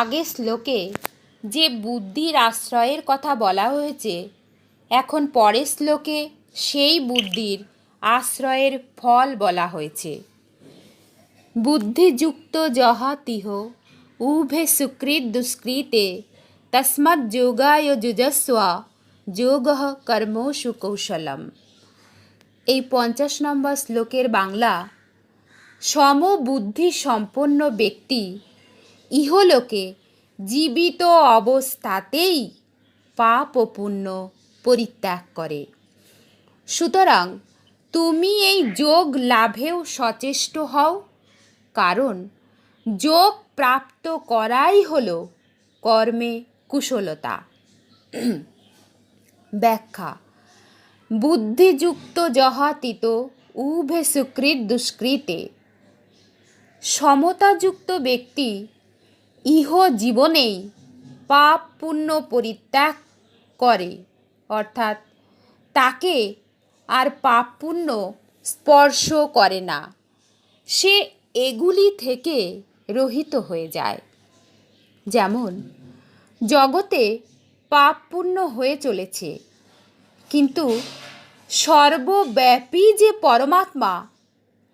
আগের শ্লোকে যে বুদ্ধির আশ্রয়ের কথা বলা হয়েছে, এখন পরের শ্লোকে সেই বুদ্ধির আশ্রয়ের ফল বলা হয়েছে। বুদ্ধিযুক্ত যহা তিহ, উভে সুকৃত দুষ্কৃতে, তস্মৎ যোগায় যুজস্ব, যোগ কর্মসু কৌশলম। এই পঞ্চাশ নম্বর শ্লোকের বাংলা সমবুদ্ধি সম্পন্ন ব্যক্তি ইহলোকে জীবিত অবস্থাতেই পাপ ও পুণ্য পরিত্যাগ করে। সুতরাং তুমি এই যোগ লাভেও সচেষ্ট হও, কারণ যোগ প্রাপ্ত করাই হল কর্মে কুশলতা। ব্যাখ্যা, বুদ্ধিযুক্ত জহাতীত উভে সুকৃত দুষ্কৃতে। সমতাযুক্ত ব্যক্তি ইহ জীবনেই পাপ পুণ্য পরিত্যাগ করে। অর্থাৎ তাকে আর পাপ পুণ্য স্পর্শ করে না। সে এগুলি থেকে রহিত হয়ে যায়। যেমন, জগতে পাপ পুণ্য হয়ে চলেছে, কিন্তু সর্বব্যাপী যে পরমাত্মা,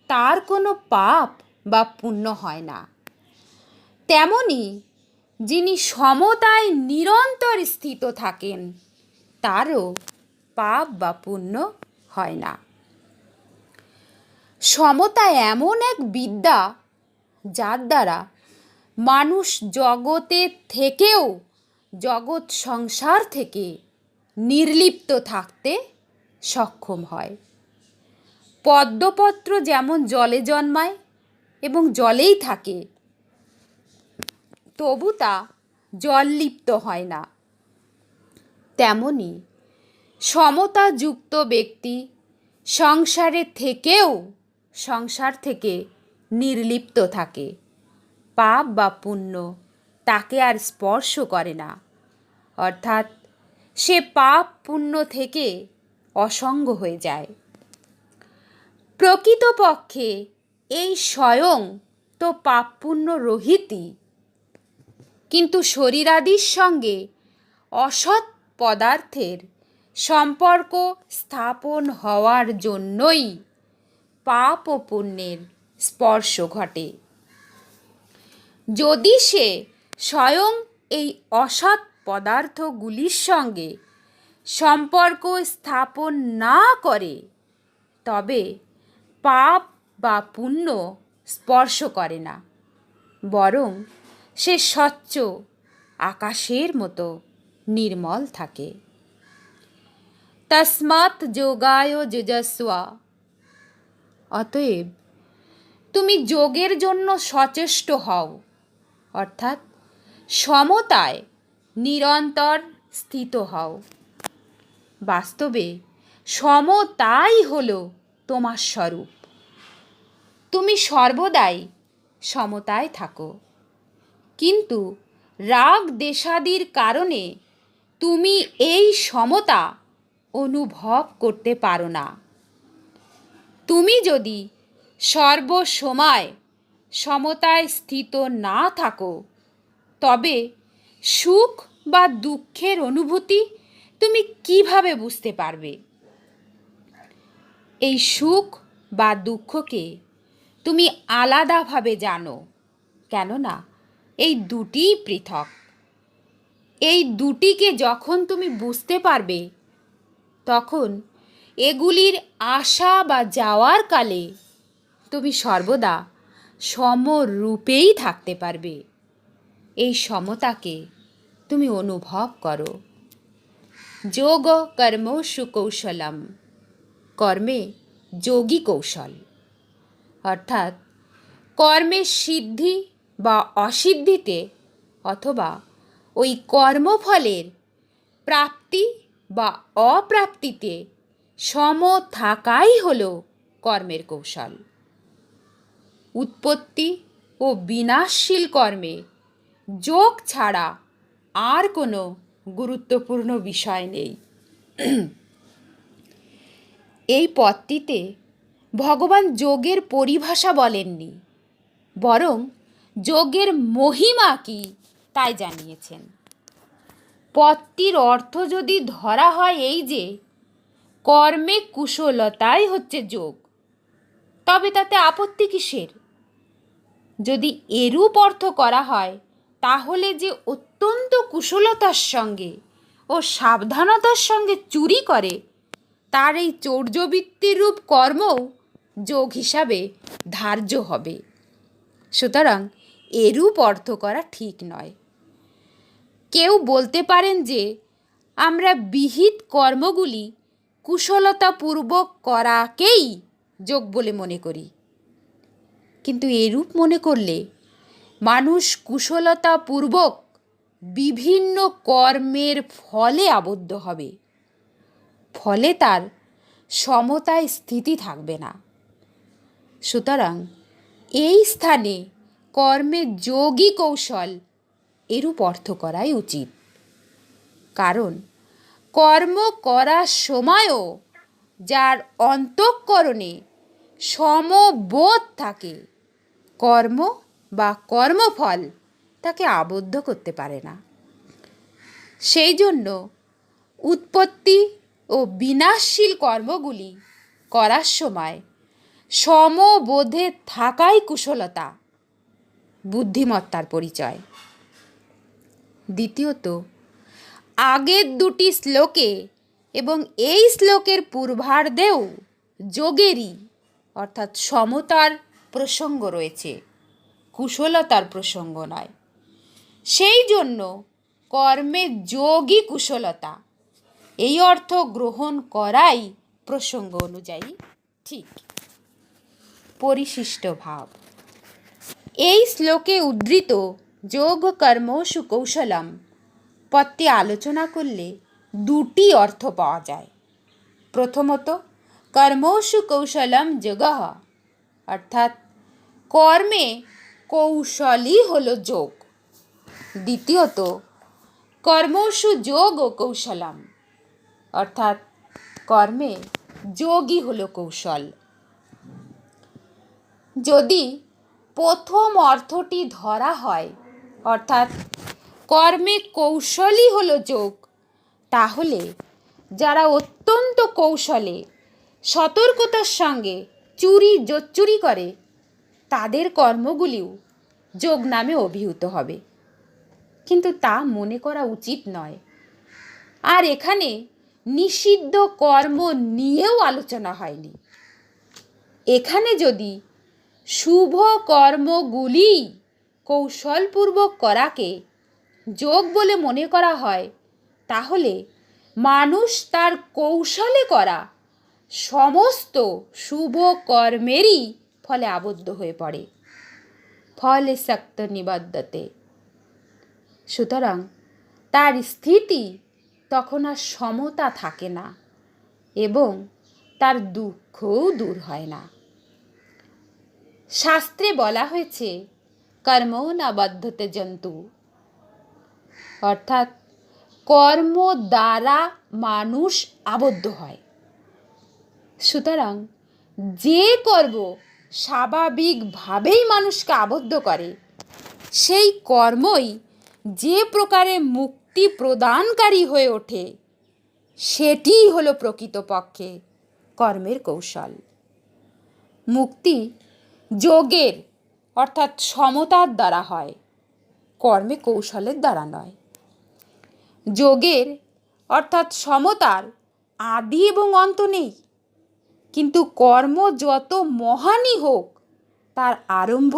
তার কোনো পাপ বা পুণ্য হয় না। তেমনি যিনি সমতায় নিরন্তর স্থিত থাকেন, তারও পাপ বা পুণ্য হয় না। সমতা এমন এক বিদ্যা, যার দ্বারা মানুষ জগতের থেকেও জগৎ সংসার থেকে নির্লিপ্ত থাকতে সক্ষম হয়। পদ্মপত্র যেমন জলে জন্মায় এবং জলেই থাকে তবু তা জললিপ্ত হয় না। তেমনি সমতাযুক্ত ব্যক্তি সংসারে থেকেও সংসার থেকে নির্লিপ্ত থাকে। পাপ বা পুণ্য তাকে আর স্পর্শ করে না। অর্থাৎ সে পাপ পুণ্য থেকে অসঙ্গ হয়ে যায়। প্রকৃতপক্ষে এই স্বয়ং তো পাপ পুণ্য রহিতই। কিন্তু শরীরাদির সঙ্গে অসৎ পদার্থের সম্পর্ক স্থাপন হওয়ার জন্যই পাপ ও পুণ্যের স্পর্শ ঘটে। যদি সে স্বয়ং এই অসৎ পদার্থগুলির সঙ্গে সম্পর্ক স্থাপন না করে, তবে পাপ বা পুণ্য স্পর্শ করে না, বরং সে স্বচ্ছ, আকাশের মতো নির্মল থাকে। তসমাৎ যোগায় যুজস্বা। অতএব তুমি যোগের জন্য সচেষ্ট হও, অর্থাৎ সমতায় নিরন্তর স্থিত হও। বাস্তবে সমতাই হল তোমার স্বরূপ। তুমি সর্বদাই সমতায় থাকো। কিন্তু রাগ দেশাদির কারণে তুমি এই সমতা অনুভব করতে পারো না। তুমি যদি সর্বসময় সমতায় স্থিত না থাকো, তবে সুখ বা দুঃখের অনুভূতি তুমি কীভাবে বুঝতে পারবে? এই সুখ বা দুঃখকে তুমি আলাদাভাবে জানো, কেননা এই দুটিই পৃথক। এই দুটিকে যখন তুমি বুঝতে পারবে, তখন এগুলির আসা বা যাওয়ার কালে তুমি সর্বদা সমরূপেই থাকতে পারবে। এই সমতাকে তুমি অনুভব করো। যোগ কর্ম সুকৌশলম কর্মে যোগী কৌশল। অর্থাৎ কর্মের সিদ্ধি বা অসিদ্ধিতে অথবা ওই কর্মফলের প্রাপ্তি বা অপ্রাপ্তিতে সম থাকাই হল কর্মের কৌশল। উৎপত্তি ও বিনাশশীল কর্মে যোগ ছাড়া আর কোনো গুরুত্বপূর্ণ বিষয় নেই। এই পথটিতে ভগবান যোগের পরিভাষা বলেননি, বরং যোগের মহিমা কি তাই জানিয়েছেন। পদটির অর্থ যদি ধরা হয় এই যে, কর্মে কুশলতাই হচ্ছে যোগ। তবে তাতে আপত্তি কিসের? যদি এরূপ অর্থ করা হয়, তাহলে যে অত্যন্ত কুশলতার সঙ্গে ও সাবধানতার সঙ্গে চুরি করে, তার এই চৌর্যবৃত্তির রূপ কর্মও যোগ হিসাবে ধার্য হবে। সুতরাং এরূপ অর্থ করা ঠিক নয়। কেউ বলতে পারেন যে, আমরা বিহিত কর্মগুলি কুশলতাপূর্বক করাকেই যোগ বলে মনে করি। কিন্তু এরূপ মনে করলে মানুষ কুশলতাপূর্বক বিভিন্ন কর্মের ফলে আবদ্ধ হবে। ফলে তার সমতায় স্থিতি থাকবে না। সুতরাং এই স্থানে কর্মের যোগী কৌশল এরূপ অর্থ করাই উচিত। কারণ কর্ম করার সময়ও যার অন্তঃকরণে সমবোধ থাকে, কর্ম বা কর্মফল তাকে আবদ্ধ করতে পারে না। সেই জন্য উৎপত্তি ও বিনাশশীল কর্মগুলি করার সময় সমবোধে থাকাই কুশলতা। বুদ্ধিমত্তার পরিচয়। দ্বিতীয়ত, আগের দুটি শ্লোকে এবং এই শ্লোকের পূর্বার্ধেও যোগেরই, অর্থাৎ সমতার প্রসঙ্গ রয়েছে, কুশলতার প্রসঙ্গ নয়। সেই জন্য কর্মের যোগই কুশলতা, এই অর্থ গ্রহণ করাই প্রসঙ্গ অনুযায়ী ঠিক। পরিশিষ্ট ভাব। এই শ্লোকে উদ্ধৃত যোগ কর্মসু কৌশলম। পদটি আলোচনা করলে দুটি অর্থ পাওয়া যায়। প্রথমত, কর্মসু কৌশলম যোগ, অর্থাৎ কর্মে কৌশলই হলো যোগ। দ্বিতীয়ত, কর্মসু যোগ ও কৌশলম, অর্থাৎ কর্মে যোগই হলো কৌশল। যদি প্রথম অর্থটি ধরা হয়। অর্থাৎ, কর্মে কৌশলই হলো যোগ। তাহলে, যারা অত্যন্ত কৌশলে সতর্কতার সঙ্গে চুরি জোচ্চুরি করে, তাদের কর্মগুলিও যোগ নামে অভিহিত হবে। কিন্তু তা মনে করা উচিত নয়। আর এখানে নিষিদ্ধ কর্ম নিয়েও আলোচনা হয়নি। এখানে যদি শুভ কর্মগুলি কৌশলপূর্বক করাকে যোগ বলে মনে করা হয়। তাহলে মানুষ তার কৌশলে করা সমস্ত শুভ কর্মেরই ফলে আবদ্ধ হয়ে পড়ে। ফলে শক্ত নিবদ্ধতে। সুতরাং তার স্থিতি তখন আর সমতা থাকে না এবং তার দুঃখও দূর হয় না। শাস্ত্রে বলা হয়েছে কর্ম না বদ্ধতে জন্তু। অর্থাৎ, কর্ম দ্বারা মানুষ আবদ্ধ হয়। সুতরাং, যে কর্ম স্বাভাবিকভাবেই মানুষকে আবদ্ধ করে, সেই কর্মই যে প্রকারে মুক্তি প্রদানকারী হয়ে ওঠে সেটিই হলো প্রকৃতপক্ষে কর্মের কৌশল। মুক্তি যোগের, অর্থাৎ সমতার দ্বারা হয়, কর্মে কৌশলের দ্বারা নয়। যোগের, অর্থাৎ সমতার আদি এবং অন্ত নেই। কিন্তু কর্ম যত মহানই হোক, তার আরম্ভ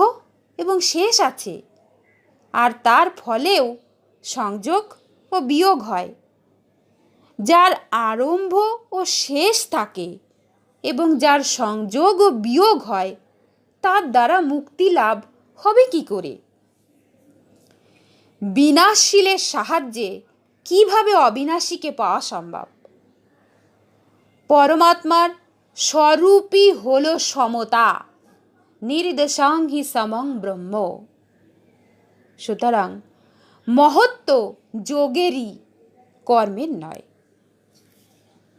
এবং শেষ আছে। আর তার ফলেও সংযোগ ও বিয়োগ হয়, যার আরম্ভ ও শেষ থাকে এবং যার সংযোগ ও বিয়োগ হয় তার দ্বারা মুক্তি লাভ হবে কি করে? বিনাশশীলের সাহায্যে কীভাবে অবিনাশীকে পাওয়া সম্ভব? পরমাত্মার স্বরূপই হল সমতা নির্দেশাং হি সমং ব্রহ্ম। সুতরাং মহত্ব যোগেরই কর্মের নয়।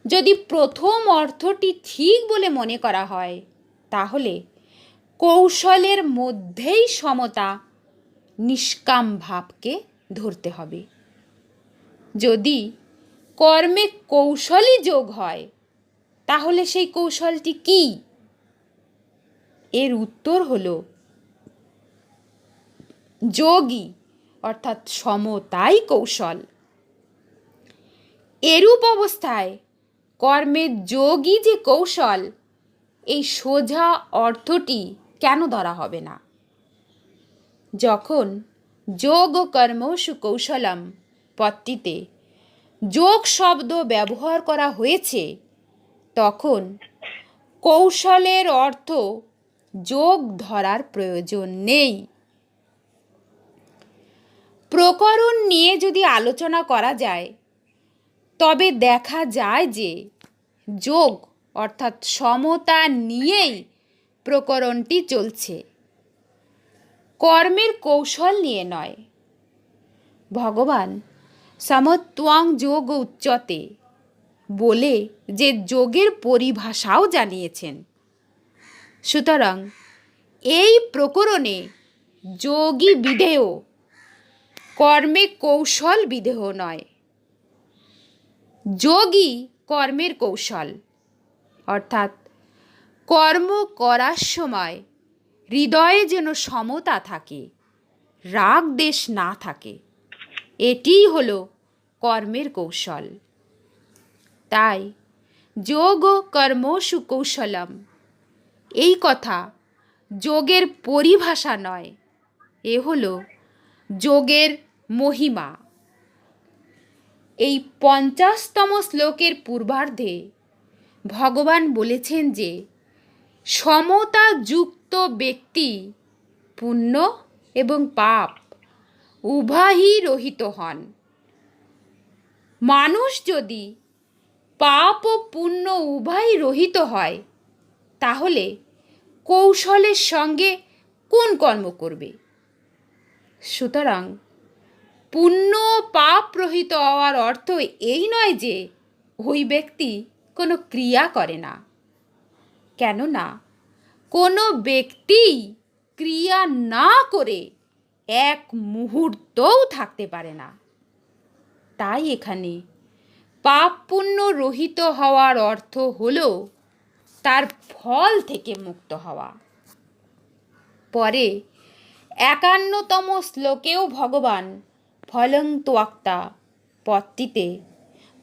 যদি প্রথম অর্থটি ঠিক বলে মনে করা হয়, তাহলে কৌশলের মধ্যেই সমতা নিষ্কাম ভাবকে ধরতে হবে। যদি কর্মে কৌশলই যোগ হয়, তাহলে সেই কৌশলটি কি? এর উত্তর হল যোগী, অর্থাৎ সমতাই কৌশল। এরূপ অবস্থায় কর্মের যোগী যে কৌশল, এই সোজা অর্থটি কেন ধরা হবে না? যখন যোগ ও কর্মসু কৌশলম পদটিতে যোগ শব্দ ব্যবহার করা হয়েছে, তখন কৌশলের অর্থ যোগ ধরার প্রয়োজন নেই। প্রকরণ নিয়ে যদি আলোচনা করা যায়, তবে দেখা যায় যে যোগ অর্থাৎ সমতা নিয়েই প্রকরণটি চলছে। কর্মের কৌশল নিয়ে নয়। ভগবান সমত্বং যোগ উচ্চতে বলে যে যোগের পরিভাষাও জানিয়েছেন। সুতরাং এই প্রকরণে যোগী বিধেয়, কর্মে কৌশল বিদেহ নয়। যোগী কর্মের কৌশল, অর্থাৎ কর্ম করার সময় হৃদয়ে যেন সমতা থাকে, রাগ দেশ না থাকে, এটিই হলো কর্মের কৌশল। তাই যোগ ও কর্মসু কৌশলম, এই কথা যোগের পরিভাষা নয়, এ হলো যোগের মহিমা। এই পঞ্চাশতম শ্লোকের পূর্বার্ধে ভগবান বলেছেন যে সমতাযুক্ত ব্যক্তি, পুণ্য এবং পাপ উভয়ই রহিত হন। মানুষ যদি পাপ ও পুণ্য উভয়ই রহিত হয়, তাহলে কৌশলের সঙ্গে কোন কর্ম করবে? সুতরাং পুণ্য পাপ রহিত হওয়ার অর্থ এই নয় যে ওই ব্যক্তি কোনো ক্রিয়া করে না। কেননা কোনো ব্যক্তি ক্রিয়া না করে এক মুহূর্তও থাকতে পারে না। তাই এখানে পাপ পুণ্য রহিত হওয়ার অর্থ হল তার ফল থেকে মুক্ত হওয়া। পরে একান্নতম শ্লোকেও ভগবান ফলং তোয়াক্তা পদটিতে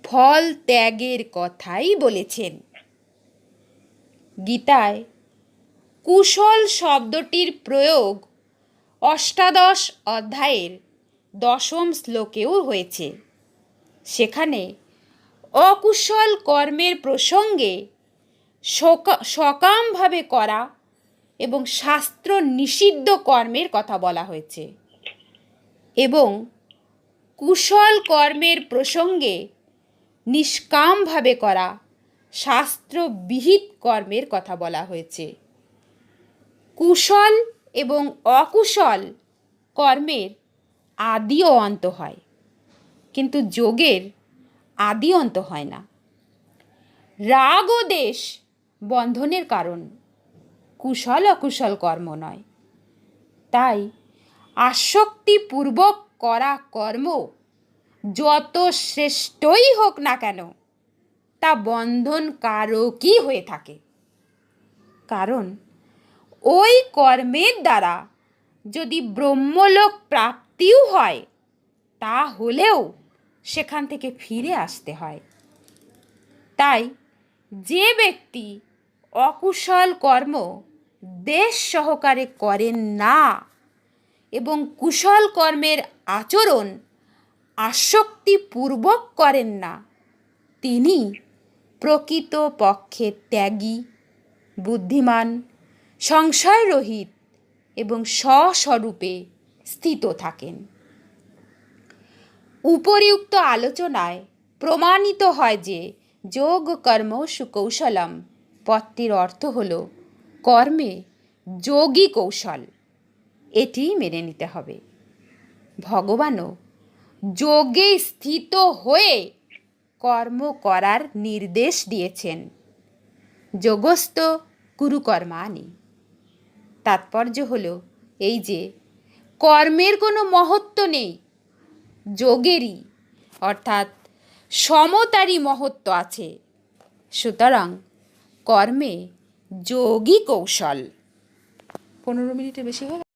ফল ত্যাগের কথাই বলেছেন। গীতায় কুশল শব্দটির প্রয়োগ অষ্টাদশ অধ্যায়ের দশম শ্লোকেও হয়েছে। সেখানে অকুশল কর্মের প্রসঙ্গে সকামভাবে করা এবং শাস্ত্র নিষিদ্ধ কর্মের কথা বলা হয়েছে। এবং কুশল কর্মের প্রসঙ্গে নিষ্কামভাবে করা শাস্ত্রবিহিত কর্মের কথা বলা হয়েছে। কুশল এবং অকুশল কর্মের আদি ও অন্ত হয়, কিন্তু যোগের আদি অন্ত হয় না। রাগ ও দেশ বন্ধনের কারণ কুশল অকুশল কর্ম নয়। তাই আসক্তিপূর্বক করা কর্ম যত শ্রেষ্ঠই হোক না কেন তা বন্ধন কারকই হয়ে থাকে। কারণ ওই কর্মের দ্বারা যদি ব্রহ্মলোক প্রাপ্তিও হয় তা হলেও সেখান থেকে ফিরে আসতে হয়। তাই যে ব্যক্তি অকুশল কর্ম দেশ সহকারে করেন না এবং কুশল কর্মের আচরণ আসক্তিপূর্বক করেন না, তিনি প্রকৃত পক্ষে ত্যাগী, বুদ্ধিমান, সংশয়রহিত এবং স্বস্বরূপে স্থিত থাকেন। উপরিউক্ত আলোচনায় প্রমাণিত হয় যে যোগ কর্ম সুকৌশলম পত্তির অর্থ হল কর্মে যোগী কৌশল। এটিই মেনে নিতে হবে। ভগবানও যোগে স্থিত হয়ে কর্ম করার নির্দেশ দিয়েছেন। যোগস্থ কুরুকর্মানি তাৎপর্য হল এই যে, কর্মের কোনো মহত্ব নেই, যোগেরই, অর্থাৎ সমতারই মহত্ব আছে। সুতরাং কর্মে যোগই কৌশল। পনেরো মিনিটের বেশি গেল?